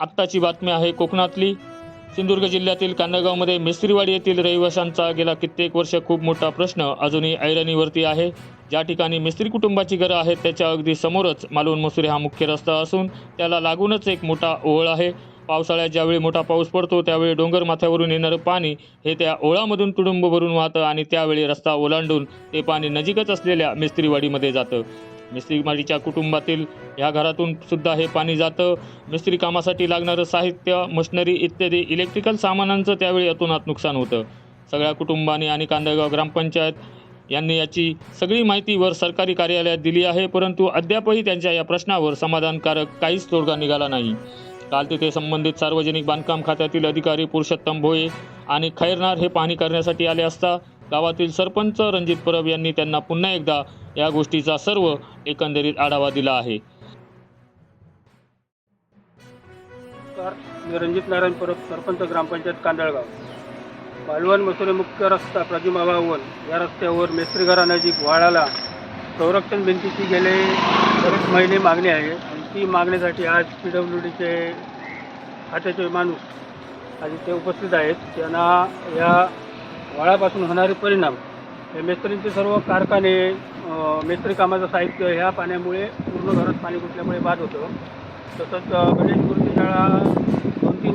आत्ताची बातमी आहे कोकणातली. सिंधुदुर्ग जिल्ह्यातील कांदळगावमध्ये मिस्त्रीवाडी येथील रहिवाशांचा गेला कित्येक वर्ष खूप मोठा प्रश्न अजूनही ऐरणीवरती आहे. ज्या ठिकाणी मिस्त्री कुटुंबाची घरं आहेत त्याच्या अगदी समोरच मालवण मसुरी हा मुख्य रस्ता असून त्याला लागूनच एक मोठा ओळ आहे. पावसाळ्यात ज्यावेळी मोठा पाऊस पडतो त्यावेळी डोंगर माथ्यावरून येणारं पाणी हे त्या ओळामधून तुडुंब भरून वाहतं आणि त्यावेळी रस्ता ओलांडून ते पाणी नजीकच असलेल्या मिस्त्रीवाडीमध्ये जातं. मिस्त्रीवाडीच्या कुटुंबातील ह्या घरातून सुद्धा हे पाणी जातं. मिस्त्री कामासाठी लागणारं साहित्य मशिनरी इत्यादी इलेक्ट्रिकल सामानांचं त्यावेळी अतोनात नुकसान होतं. सगळ्या कुटुंबांनी आणि कांदळगाव ग्रामपंचायत यांनी याची सगळी माहिती वर सरकारी कार्यालयात दिली आहे परंतु अद्यापही त्यांच्या या प्रश्नावर समाधानकारक काहीच तोडगा निघाला नाही. काल तिथे संबंधित सार्वजनिक बांधकाम खात्यातील अधिकारी पुरुषोत्तम भोये आणि खैरनार हे पाहणी करण्यासाठी आले असता गावातील सरपंच रणजित परब यांनी त्यांना पुन्हा एकदा या गोष्टीचा सर्व एकंदरीत आढावा दिला आहे. नमस्कार मी रणजित नारायण परब सरपंच ग्रामपंचायत कांदळगाव. मालवण मसुरे मुख्य रस्ता प्राजुमावा वन. या रस्त्यावर मेस्त्री घरानजीक वाळाला संरक्षण भिंतीची गेले बरेच महिने मागणी आहे. आणि ती मागणीसाठी आज पी डब्ल्यू डीचे खात्याचे माणूस आज ते उपस्थित आहेत. त्यांना या वाळापासून होणारे परिणाम हे मेस्त्रींचे सर्व कारखाने मेस्त्री कामाचं साहित्य ह्या पाण्यामुळे पूर्ण घरात पाणी घुसल्यामुळे बाद होतं. तसंच गणेश मूर्ती शाळा दोन तीन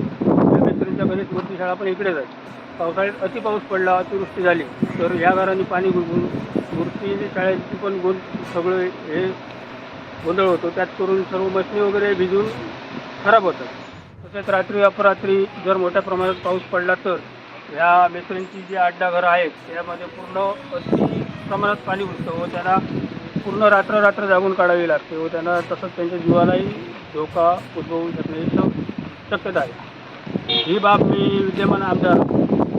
मेस्त्रींच्या गणेश मूर्ती शाळा पण इकडेच आहेत पावसाळ्यात अतिपाऊस पडला अतिवृष्टी झाली तर ह्या घरांनी पाणी घुसून मूर्ती शाळेची पण गोंद सगळं हे गोंधळ होतो. त्यात करून सर्व मशनी वगैरे भिजून खराब होतात. तसेच रात्री अपरात्री जर मोठ्या प्रमाणात पाऊस पडला तर ह्या मेस्त्रींची जी आठ दहा घरं आहेत त्यामध्ये पूर्ण अति प्रमाणात पाणी घुसतं व त्यांना पूर्ण रात्र रात्र जागून काढावी लागते व त्यांना तसंच त्यांच्या जीवालाही धोका उद्भवू शकण्याची शक- शक्यता आहे. ही बाब मी विद्यमान आमदार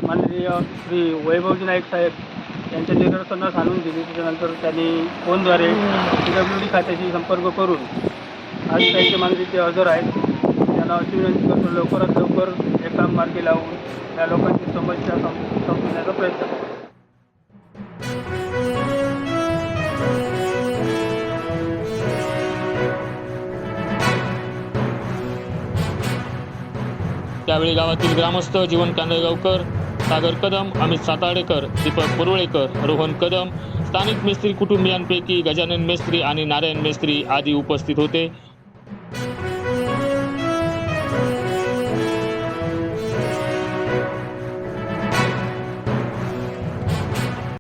माननीय श्री वैभवजी नाईक साहेब यांच्या निदर्शनास आणून दिली. त्याच्यानंतर त्यांनी फोनद्वारे पी डब्ल्यू डी खात्याशी संपर्क करून आज त्यांच्या मागणी ते हजर आहेत. त्यांना अशी विनंती करतो लवकरात लवकर हे काम मार्गी लावून या लोकांची समस्या सं- संपवण्याचा प्रयत्न करतो त्यावेळी गावातील ग्रामस्थ जीवन कांदळगावकर सागर कदम अमित साताडेकर दीपक बोरवळेकर रोहन कदम स्थानिक मेस्त्री कुटुंबियांपैकी गजानन मेस्त्री आणि नारायण मेस्त्री आदी उपस्थित होते.